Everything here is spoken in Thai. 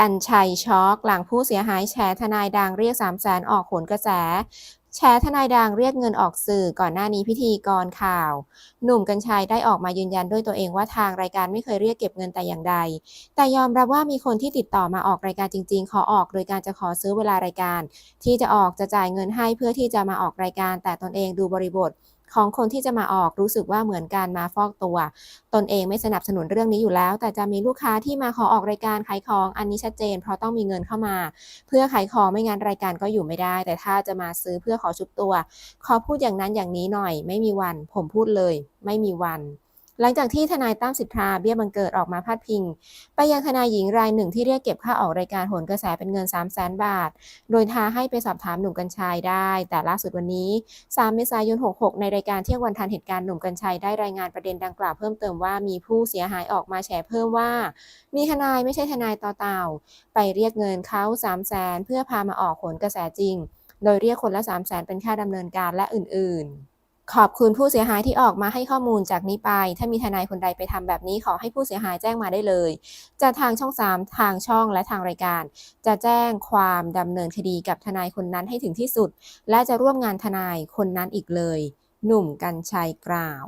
กันชัยช็อกหลังผู้เสียหายแฉทนายดังเรียก 3 0 0แสนออกโหนกระแสแฉทนายดังเรียกเงินออกสื่อก่อนหน้านี้พิธีกรข่าว หนุ่มกัญชัยได้ออกมายืนยันด้วยตัวเองว่าทางรายการไม่เคยเรียกเก็บเงินแต่อย่างใด แต่ยอมรับว่ามีคนที่ติดต่อมาออกรายการจริง ๆ ขอออกโดยการจะขอซื้อเวลารายการ ที่จะออกจะจ่ายเงินให้เพื่อที่จะมาออกรายการแต่ตนเองดูบริบท ของคนที่จะมาออกรู้สึกว่าเหมือนการมาฟอกตัว ตนเองไม่สนับสนุนเรื่องนี้อยู่แล้ว แต่จะมีลูกค้าที่มาขอออกรายการขายของอันนี้ชัดเจน เพราะต้องมีเงินเข้ามา เพื่อขายของไม่งั้นรายการก็อยู่ไม่ได้ แต่ถ้าจะมาซื้อเพื่อขอชุบตัว ขอพูดอย่างนั้นอย่างนี้หน่อย ไม่มีวัน ผมพูดเลย ไม่มีวัน หลังจากที่ทนายตั้มสิทธาเบี้ยบังเกิดออกมาพาดพิง ไปยังทนายหญิงรายหนึ่งที่เรียกเก็บค่าออกรายการโหนกระแสเป็นเงิน 3 0 0แสนบาท โดยท้าให้ไปสอบถามหนุ่มกัญชัยได้ แต่ล่าสุดวันนี้ 3 เมษายน 66 ในรายการเที่ยงวันทันเหตุการณ์หนุ่มกัญชัยได้รายงานประเด็นดังกล่าวเพิ่มเติมว่ามีผู้เสียหายออกมาแฉเพิ่มว่า มีทนายไม่ใช่ทนายต่อเต่า ไปเรียกเงินเขา3 0 0แสนเพื่อพามาออกโหนกระแสจริง โดยเรียกคนละ3 0 0แสนเป็นค่าดำเนินการและอื่น ๆ ขอบคุณผู้เสียหายที่ออกมาให้ข้อมูลจากนี้ไป ถ้ามีทนายคนใดไปทำแบบนี้ขอให้ผู้เสียหายแจ้งมาได้เลย จะทางช่อง 3 ทางช่องและทางรายการ จะแจ้งความดำเนินคดีกับทนายคนนั้นให้ถึงที่สุด และจะร่วมงานทนายคนนั้นอีกเลย หนุ่มกัญชัยกล่าว